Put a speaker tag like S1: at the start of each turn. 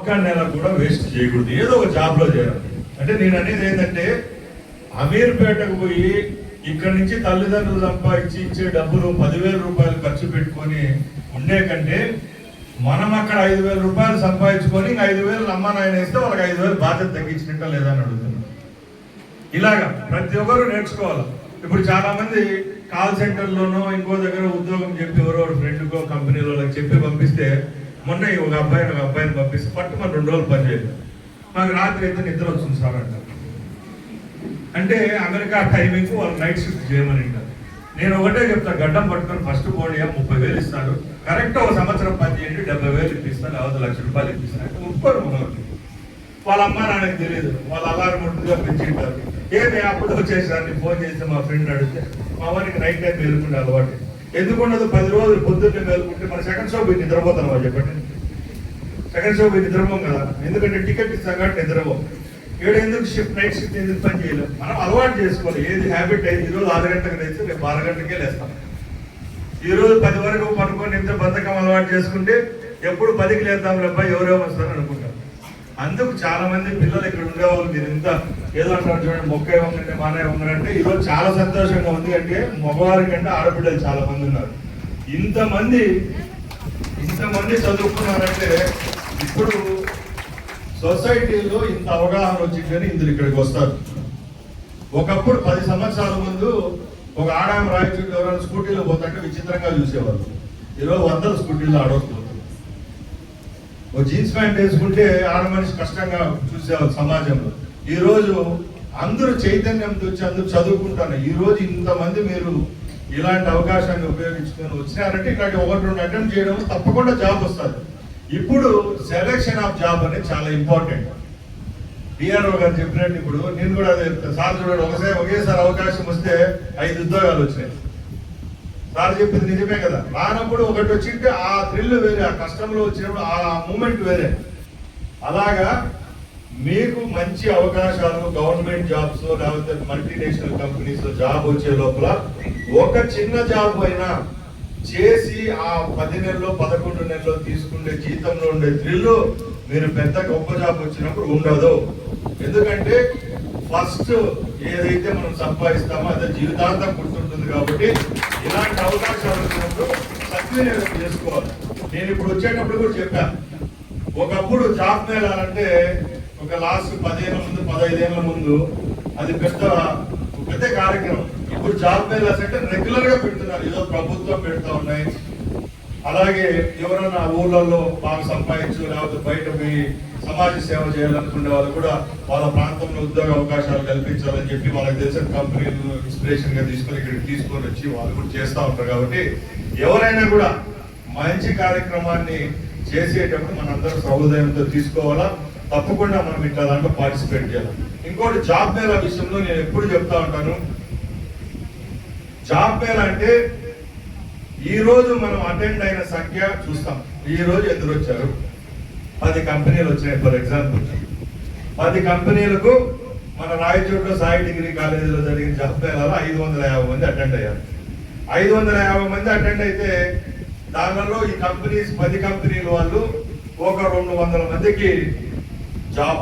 S1: ఒక్క నెల కూడా వేస్ట్ చేయకూడదు. ఏదో ఒక జాబ్లో లో అంటే నేను అనేది ఏంటంటే అమీర్పేటకు పోయి ఇక్కడ నుంచి తల్లిదండ్రులు సంపాదించి ఇచ్చే డబ్బులు పదివేల రూపాయలు ఖర్చు పెట్టుకొని ఉండే కంటే మనం అక్కడ ఐదు వేల రూపాయలు సంపాదించుకొని ఇంకా ఐదు వేలు అమ్మ నాయన ఇస్తే వాళ్ళకి ఐదు వేలు బాధ్యత తగ్గించినట్ట లేదని అడుగుతున్నాను ఇలాగా ప్రతి ఒక్కరు నేర్చుకోవాలి. ఇప్పుడు చాలా మంది కాల్ సెంటర్లోనో ఇంకో దగ్గర ఉద్యోగం చెప్పి ఎవరో ఫ్రెండ్కో కంపెనీలో చెప్పి పంపిస్తే మొన్న ఈ ఒక అబ్బాయిని ఒక అబ్బాయిని పంపిస్తే పట్టు రెండు రోజులు పనిచేయలేదు మాకు రాత్రి అయితే నిద్ర వచ్చింది సార్ అంటారు అంటే అమెరికా టైమింగ్ వాళ్ళు నైట్ షిఫ్ట్ చేయమని అంటారు నేను ఒకటే చెప్తా గడ్డం పట్టుకొని ఫస్ట్ పోనీ ముప్పై వేలు ఇస్తారు కరెక్ట్ ఒక సంవత్సరం పని చేయండి డెబ్బై వేలు ఇప్పిస్తాను లేకపోతే లక్ష రూపాయలు ఇప్పిస్తాను ఒప్పుకోరు మనోళ్ళు. వాళ్ళ అమ్మ నాన్నకి తెలియదు వాళ్ళ అలారం ఉంటుందిగా పెంచింటారు. ఏమి అప్పుడు వచ్చేసారు ఫోన్ చేస్తే మా ఫ్రెండ్ అడిగితే మా వారికి నైట్ టైం వెళ్ళకుండా అలవాటు ఎందుకు ఉండదు పది రోజులు పొద్దున్నే మేలుకుంటే మన సెకండ్ షో పోయి నిద్రపోతాను చెప్పండి? సెకండ్ షో పోయి నిద్రపోం కదా. ఎందుకంటే టికెట్ ఇస్తాం కాబట్టి నిద్రపోం. ఇక్కడ ఎందుకు షిఫ్ట్ నైట్ షిఫ్ట్ ఎందుకు పని చేయలేం? మనం అలవాటు చేసుకోవాలి. ఏది హ్యాబిట్ అయింది ఈరోజు ఆరు గంటలకు లేస్తే రేపు ఆరు గంటకే లేస్తాం. ఈ రోజు పది వరకు పనుకొని ఎంత బద్ధకం అలవాటు చేసుకుంటే ఎప్పుడు పదికి లేద్దాం లేబ్బా ఎవరేమో వస్తారని అనుకుంటారు అందుకు చాలా మంది పిల్లలు ఇక్కడ ఉండేవాళ్ళు మీరు ఇంత ఏదో అంటారు చూడండి మొక్క వంగండి మానే ఇవ్వండి ఈ రోజు చాలా సంతోషంగా ఉంది అంటే మగవారి కంటే ఆడపిల్లలు చాలా మంది ఉన్నారు. ఇంతమంది ఇంతమంది చదువుకున్నారంటే ఇప్పుడు సొసైటీలో ఇంత అవగాహన వచ్చిందని ఇందులో ఇక్కడికి వస్తారు. ఒకప్పుడు పది సంవత్సరాల ముందు ఒక ఆడామ రాయచూరు ఎవరైనా స్కూటీలో పోతుంటే విచిత్రంగా చూసేవారు ఈరోజు వందల స్కూటీల్లో ఆడవకపోతుంది ఒక జీన్స్ ప్యాంట్ వేసుకుంటే ఆడ మనిషి కష్టంగా చూసేవాళ్ళు సమాజంలో. ఈరోజు అందరూ చైతన్యంతో వచ్చి అందరూ చదువుకుంటాను. ఈరోజు ఇంతమంది మీరు ఇలాంటి అవకాశాన్ని ఉపయోగించుకొని వచ్చినారంటే ఇలాంటి ఒకటి రెండు అటెంప్ట్ చేయడం తప్పకుండా జాబ్ వస్తుంది. ఇప్పుడు సెలెక్షన్ ఆఫ్ జాబ్ అనేది చాలా ఇంపార్టెంట్. డిఆర్ఓ గారు చెప్పినట్టు ఇప్పుడు నేను కూడా అదే సార్ చూడండి ఒకసారి ఒకేసారి అవకాశం వస్తే ఐదు ఉద్యోగాలు వచ్చినాయి. సార్ చెప్పింది నిజమే కదా. రానప్పుడు ఒకటి వచ్చింటే ఆ థ్రిల్ వేరే ఆ కష్టంలో వచ్చినప్పుడు ఆ మూమెంట్ వేరే. అలాగా మీకు మంచి అవకాశాలు గవర్నమెంట్ జాబ్స్ లేకపోతే మల్టీనేషనల్ కంపెనీస్లో జాబ్ వచ్చే లోపల ఒక చిన్న జాబ్ అయినా చేసి ఆ పది నెలలో పదకొండు నెలలో తీసుకునే జీతంలో ఉండే థ్రిల్ మీరు పెద్ద గొప్ప జాబ్ వచ్చినప్పుడు ఉండదు. ఎందుకంటే ఫస్ట్ ఏదైతే మనం సంపాదిస్తామో అదే జీవితాంతం గుర్తుంటుంది కాబట్టి ఇలాంటి అవకాశాలు వచ్చినప్పుడు సద్వినియోగం చేసుకోవాలి. నేను ఇప్పుడు వచ్చేటప్పుడు కూడా చెప్పాను ఒకప్పుడు జాబ్ మేళాలంటే ఒక లాస్ట్ పదిహేను ముందు పదహైదేళ్ళ ముందు అది పెద్ద పెద్ద కార్యక్రమం. ఇప్పుడు జాబ్ మేళాస్ అంటే రెగ్యులర్గా పెడుతున్నారు. ఏదో ప్రభుత్వం పెడతా ఉన్నాయి. అలాగే ఎవరైనా ఊళ్ళల్లో బాగా సంపాదించు లేకపోతే బయట పోయి సమాజ సేవ చేయాలనుకునే వాళ్ళు కూడా వాళ్ళ ప్రాంతంలో ఉద్యోగ అవకాశాలు కల్పించాలని చెప్పి వాళ్ళకి తెలిసిన కంపెనీలు ఇన్స్పిరేషన్గా తీసుకొని ఇక్కడికి తీసుకొని వచ్చి వాళ్ళు కూడా చేస్తూ ఉంటారు కాబట్టి ఎవరైనా కూడా మంచి కార్యక్రమాన్ని చేసేటప్పుడు మనందరం సహృదయంతో తీసుకోవాలా? తప్పకుండా మనం ఇట్లా దాంట్లో పార్టిసిపేట్ చేయాలి. ఇంకోటి జాబ్ మేళ విషయంలో నేను ఎప్పుడు చెప్తా ఉంటాను జాబ్ మేళ అంటే ఈ రోజు మనం అటెండ్ అయిన సంఖ్య చూస్తాం. ఈ రోజు ఎదురు వచ్చారు? పది కంపెనీలు వచ్చినాయి ఫర్ ఎగ్జాంపుల్ పది కంపెనీలకు మన రాయచోట్లో సాయి డిగ్రీ కాలేజీలో జరిగిన జాబ్ మేళాలో ఐదు వందల యాభై మంది అటెండ్ అయ్యారు. ఐదు వందల యాభై మంది అటెండ్ అయితే దానిలో ఈ కంపెనీస్ పది కంపెనీల వాళ్ళు ఒక రెండు వందల మందికి జాబ్